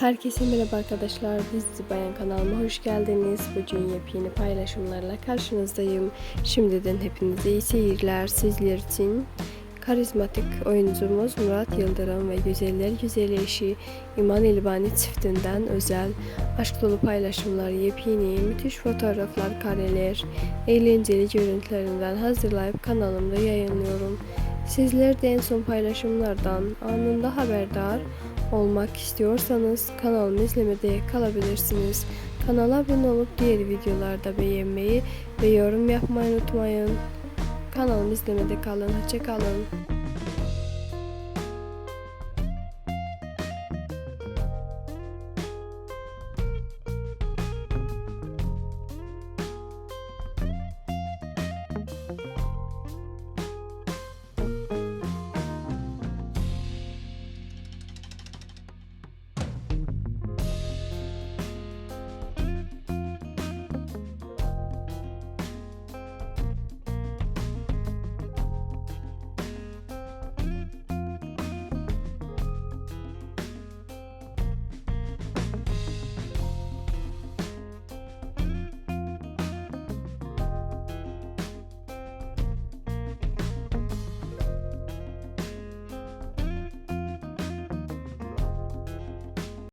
Herkese merhaba arkadaşlar. Biz Bayan kanalıma hoş geldiniz. Bugün yepyeni paylaşımlarla karşınızdayım. Şimdiden hepinize iyi seyirler. Sizler için karizmatik oyuncumuz Murat Yıldırım ve güzeller güzeli eşi İman İlbani çiftinden özel aşk dolu paylaşımlar, yepyeni, müthiş fotoğraflar, kareler, eğlenceli görüntülerinden hazırlayıp kanalımda yayınlıyorum. Sizler de en son paylaşımlardan anında haberdar olmak istiyorsanız kanalımı izlemede kalabilirsiniz. Kanala abone olup diğer videolarda beğenmeyi ve yorum yapmayı unutmayın. Kanalımı izlemede kalın. Hoşçakalın.